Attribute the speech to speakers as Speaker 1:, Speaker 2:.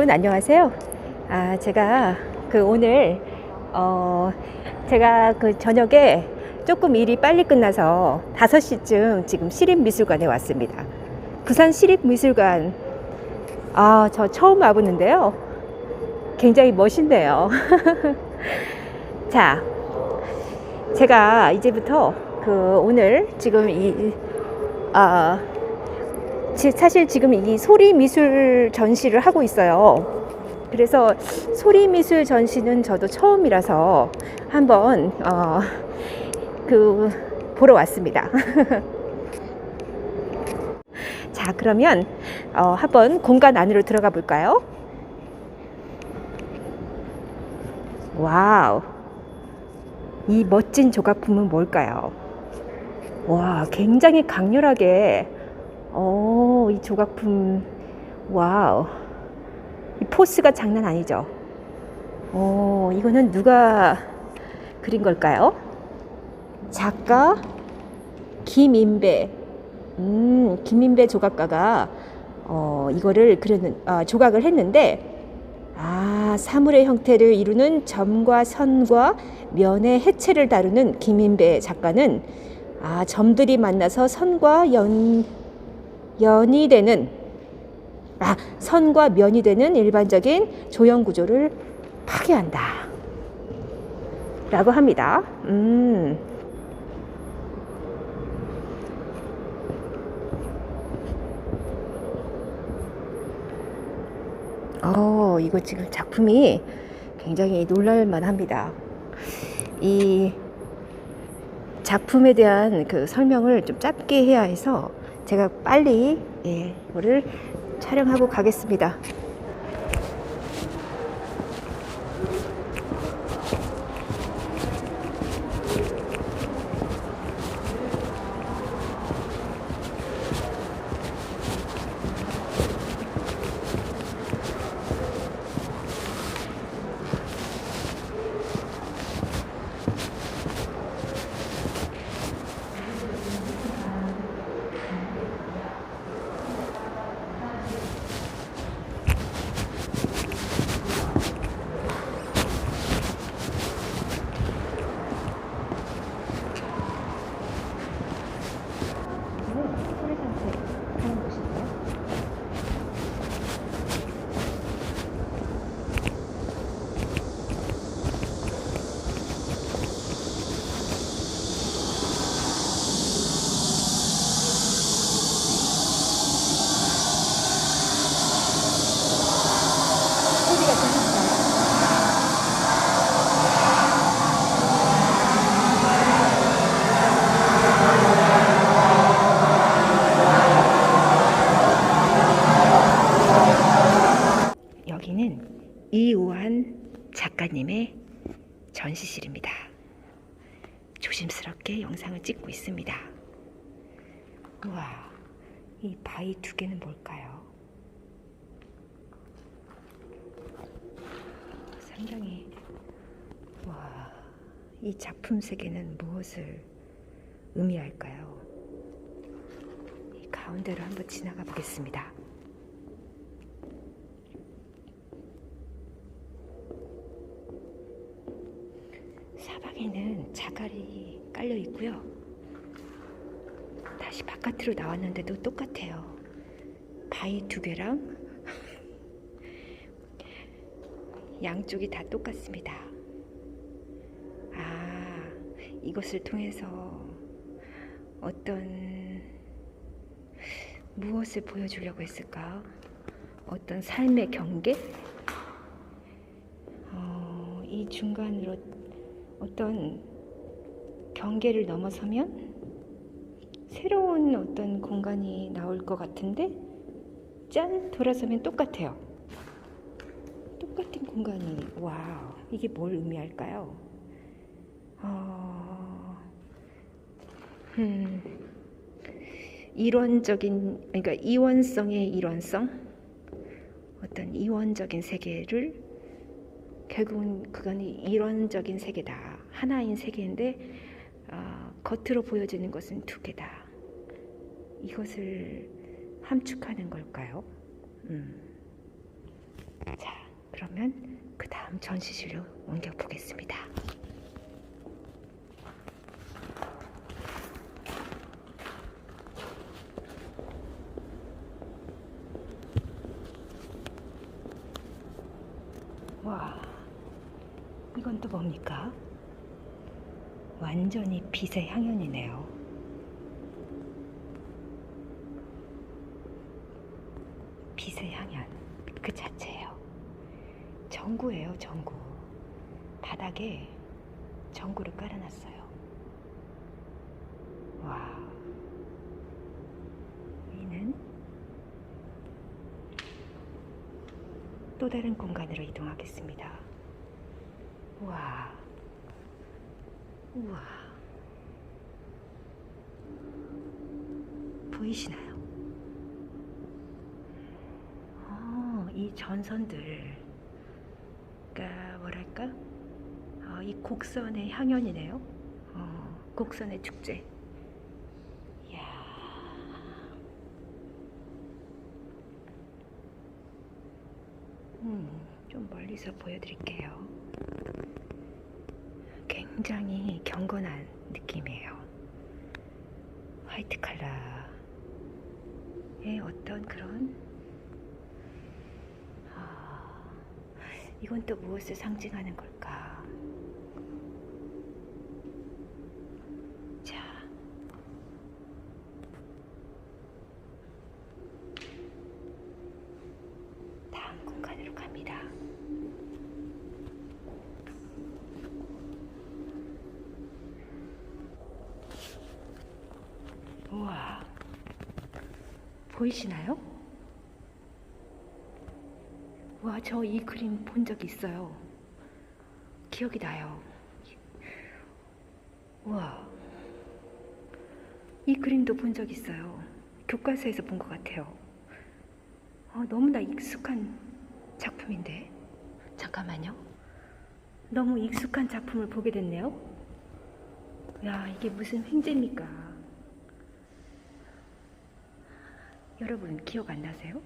Speaker 1: 여러분 안녕하세요. 아 제가 그 오늘 어 제가 그 저녁에 조금 일이 빨리 끝나서 5시쯤 지금 시립미술관에 왔습니다. 부산 시립미술관 아 저 처음 와보는데요. 굉장히 멋있네요. 자, 제가 이제부터 그 오늘 지금 이 아, 지- 사실 지금 이 소리 미술 전시를 하고 있어요. 그래서 소리 미술 전시는 저도 처음이라서 한번 어, 그 보러 왔습니다. 자, 그러면 어, 한번 공간 안으로 들어가 볼까요? 와우. 이 멋진 조각품은 뭘까요? 와, 굉장히 강렬하게 오, 이 조각품, 와우. 이 포스가 장난 아니죠? 오, 이거는 누가 그린 걸까요? 작가 김인배. 음, 김인배 조각가가 어, 이거를 그렸는, 아, 조각을 했는데, 아, 사물의 형태를 이루는 점과 선과 면의 해체를 다루는 김인배 작가는 아, 점들이 만나서 선과 연, 연이 되는 아, 선과 면이 되는 일반적인 조형 구조를 파괴한다. 라고 합니다. 음. 어, 이거 지금 작품이 굉장히 놀랄만 합니다. 이 작품에 대한 그 설명을 좀 짧게 해야 해서 제가 빨리 예, 이거를 촬영하고 가겠습니다. 여기는 이우한 작가님의 전시실입니다. 조심스럽게 영상을 찍고 있습니다. 우와, 이 바위 두 개는 뭘까요? 상당히 와, 이 작품 세계는 무엇을 의미할까요? 이 가운데로 한번 지나가 보겠습니다. 사방에는 자갈이 깔려 있고요. 다시 바깥으로 나왔는데도 똑같아요. 바위 두 개랑 양쪽이 다 똑같습니다. 아, 이것을 통해서 어떤 무엇을 보여주려고 했을까? 어떤 삶의 경계? 어, 이 중간으로 어떤 경계를 넘어서면 새로운 어떤 공간이 나올 것 같은데 짠 돌아서면 똑같아요. 똑같은 공간이 와우 이게 뭘 의미할까요? 어, 음, 이론적인 그러니까 이원성의 이론성 어떤 이원적인 세계를 결국은 그건 이론적인 세계다. 하나인 세계인데 어, 겉으로 보여지는 것은 두 개다. 이것을 함축하는 걸까요? 음. 자, 그러면 그 다음 전시실로 옮겨 보겠습니다. 와, 이건 또 뭡니까? 완전히 빛의 향연이네요. 빛의 향연 그 자체예요. 전구예요, 전구. 바닥에 전구를 깔아놨어요. 와. 이는 또 다른 공간으로 이동하겠습니다. 와. 우와. 보이시나요? 어, 이 전선들, 그러니까 뭐랄까, 어, 이 곡선의 향연이네요. 어, 곡선의 축제. 음, 좀 멀리서 보여드릴게요. 굉장히 경건한 느낌이에요. 화이트 컬러의 어떤 그런 아, 이건 또 무엇을 상징하는 걸까? 자, 다음 공간으로 갑니다. 우와, 보이시나요? 와, 저 이 그림 본 적 있어요. 기억이 나요. 우와, 이 그림도 본 적 있어요. 교과서에서 본 것 같아요. 어, 너무나 익숙한 작품인데. 잠깐만요. 너무 익숙한 작품을 보게 됐네요. 야, 이게 무슨 횡재입니까? 여러분 기억 안 나세요?